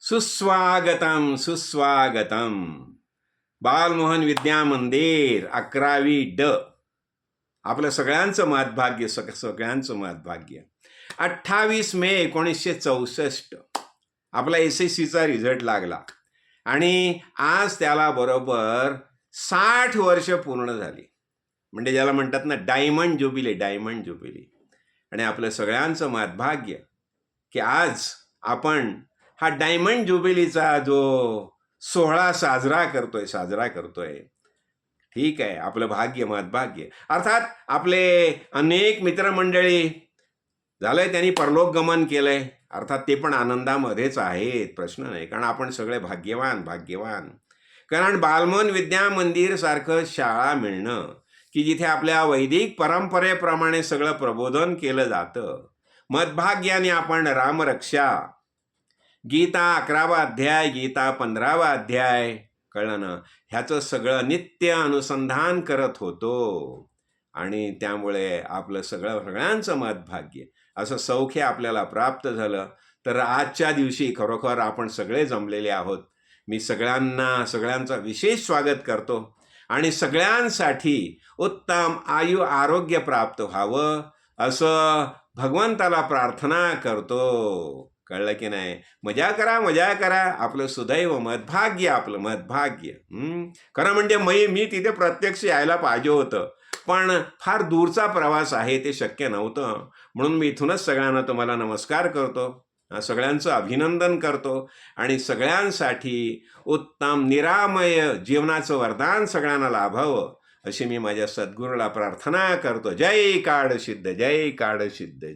सुस्वागतम सुस्वागतम। बालमोहन विद्या मंदिर अकरावी ड. आपलं सगळ्यांचं महत्भाग्य सग सगळ्यांचं महत्भाग्य अठ्ठावीस मे एकोणीसशे चौसष्ट. आपला एस एस सीचा रिझल्ट लागला. आणि आज त्याला बरोबर साठ वर्ष पूर्ण झाली. म्हणजे ज्याला म्हणतात ना डायमंड जुबिली डायमंड जुबिली आणि आपलं सगळ्यांचं महत्भाग्य की आज आपण हा डायमंड ज्युबिलीचा जो सोहळा साजरा करतोय साजरा करतोय. ठीक आहे आपलं भाग्य मतभाग्य अर्थात आपले अनेक मित्रमंडळी झालंय त्यांनी परलोक गमन केलंय. अर्थात ते पण आनंदामध्येच आहेत प्रश्न नाही. कारण आपण सगळे भाग्यवान भाग्यवान. कारण बालमन विद्या मंदिर सारखं शाळा मिळणं की जिथे आपल्या वैदिक परंपरेप्रमाणे सगळं प्रबोधन केलं जातं. मदभाग्याने आपण रामरक्षा गीता अकरावा अध्याय गीता पंधरावा अध्याय. कळलं ना? ह्याचं सगळं नित्य अनुसंधान करत होतो. आणि त्यामुळे आपलं सगळं सगळ्यांचं मतभाग्य असं सौख्य आपल्याला प्राप्त झालं. तर आजच्या दिवशी खरोखर आपण सगळे जमलेले आहोत. मी सगळ्यांना सगळ्यांचं विशेष स्वागत करतो. आणि सगळ्यांसाठी उत्तम आयु आरोग्य प्राप्त व्हावं असं भगवंताला प्रार्थना करतो. कळलं की नाही? मजा करा मजा करा. आपलं सुदैव मदभाग्य आपलं मदभाग्य. खरं म्हणजे मी मी तिथे प्रत्यक्ष यायला पाहिजे होतं. पण फार दूरचा प्रवास आहे ते शक्य नव्हतं. म्हणून मी इथूनच सगळ्यांना तुम्हाला नमस्कार करतो. सगळ्यांचं अभिनंदन करतो. आणि सगळ्यांसाठी उत्तम निरामय जीवनाचं वरदान सगळ्यांना लाभावं अशी मी माझ्या सद्गुरूला प्रार्थना करतो. जय काळ सिद्ध जय काळ सिद्ध जय